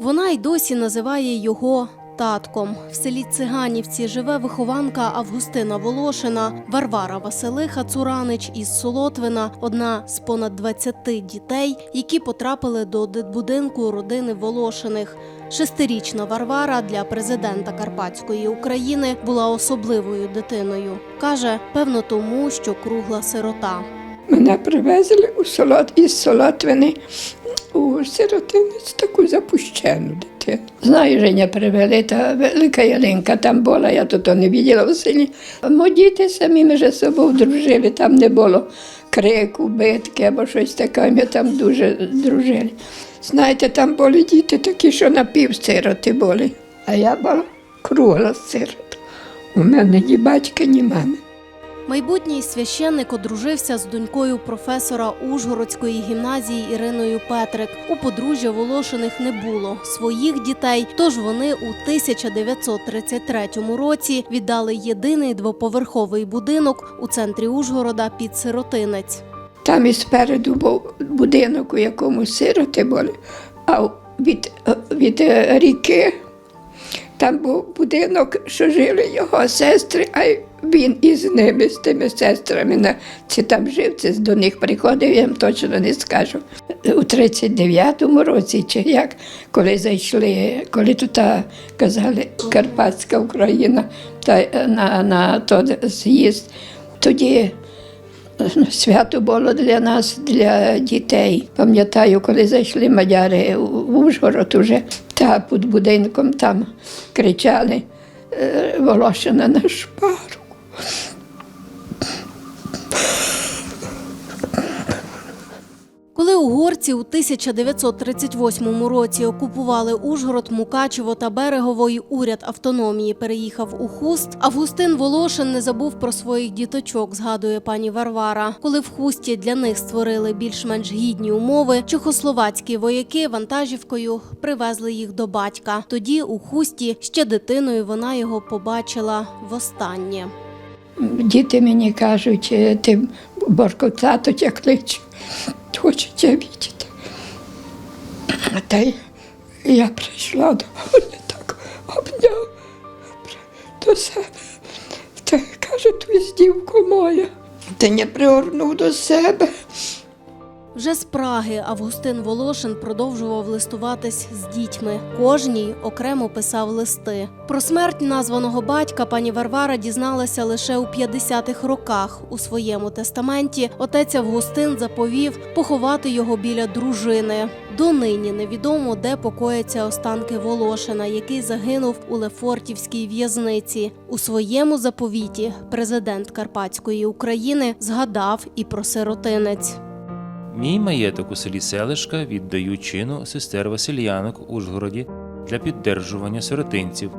Вона й досі називає його татком. В селі Циганівці живе вихованка Августина Волошина, Варвара Василиха Цуранич із Солотвина, одна з понад 20 дітей, які потрапили до дитбудинку родини Волошиних. Шестирічна Варвара для президента Карпатської України була особливою дитиною. каже, певно, тому що кругла сирота. Мене привезли у солод із Солотвини у сиротинець таку запущену дитину. Знаю, Женя привели, та велика ялинка там була, я тут не бачила в селі. Мо діти самі між собою дружили, там не було крику, битки або щось таке, ми там дуже дружили. Знаєте, там були діти такі, що напівсироти були, а я була кругла сирота. У мене ні батька, ні мами. Майбутній священник одружився з донькою професора Ужгородської гімназії Іриною Петрик. У подружжя Волошиних не було своїх дітей, тож вони у 1933 році віддали єдиний двоповерховий будинок у центрі Ужгорода під сиротинець. Там і спереду був будинок, у якому сироти були, а від, від ріки там був будинок, що жили його сестри, а він із ними, з тими сестрами. На, чи там жив, чи до них приходив, я вам точно не скажу. У 39-му році, чи як, коли зайшли, коли тут казали Карпатська Україна та, на, на той з'їзд, тоді Свято було для нас, для дітей. Пам'ятаю, коли зайшли мадяри в Ужгород уже, та під будинком там кричали е, Волошина на шпару. Коли угорці у 1938 році окупували Ужгород, Мукачево та Берегово, і уряд автономії переїхав у Хуст, Августин Волошин не забув про своїх діточок, згадує пані Варвара. Коли в Хусті для них створили більш-менш гідні умови, чехословацькі вояки вантажівкою привезли їх до батька. Тоді у Хусті ще дитиною вона його побачила востаннє. Діти мені кажуть, е, ти Борко, тато тя кличе, хоче тебе бачити. Та й я прийшла до мене так обняв до себе. Та каже, твіздівко моя. Ти не пригорнув до себе. Вже з Праги Августин Волошин продовжував листуватись з дітьми. Кожній окремо писав листи. Про смерть названого батька пані Варвара дізналася лише у 50-х роках. У своєму тестаменті отець Августин заповів поховати його біля дружини. Донині невідомо, де покояться останки Волошина, який загинув у Лефортівській в'язниці. У своєму заповіті президент Карпатської України згадав і про сиротинець. Мій маєток у селі Селишка віддаю чину сестер Васильянок у Ужгороді для піддержування сиротинців,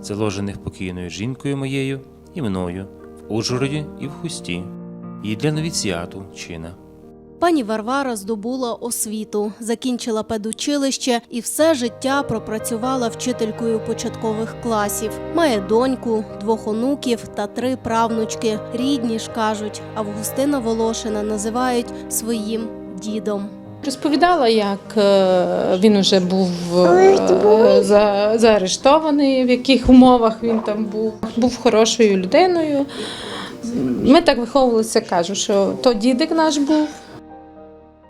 заложених покійною жінкою моєю і мною в Ужгороді і в Хусті, і для новіціату чина. Пані Варвара здобула освіту, закінчила педучилище і все життя пропрацювала вчителькою початкових класів. Має доньку, двох онуків та три правнучки. Рідні ж кажуть, Августина Волошина називають своїм дідом. Розповідала, як е, він вже був е, за- заарештований, в яких умовах він там був. Був хорошою людиною. Ми так виховувалися, кажу, що то дідик наш був,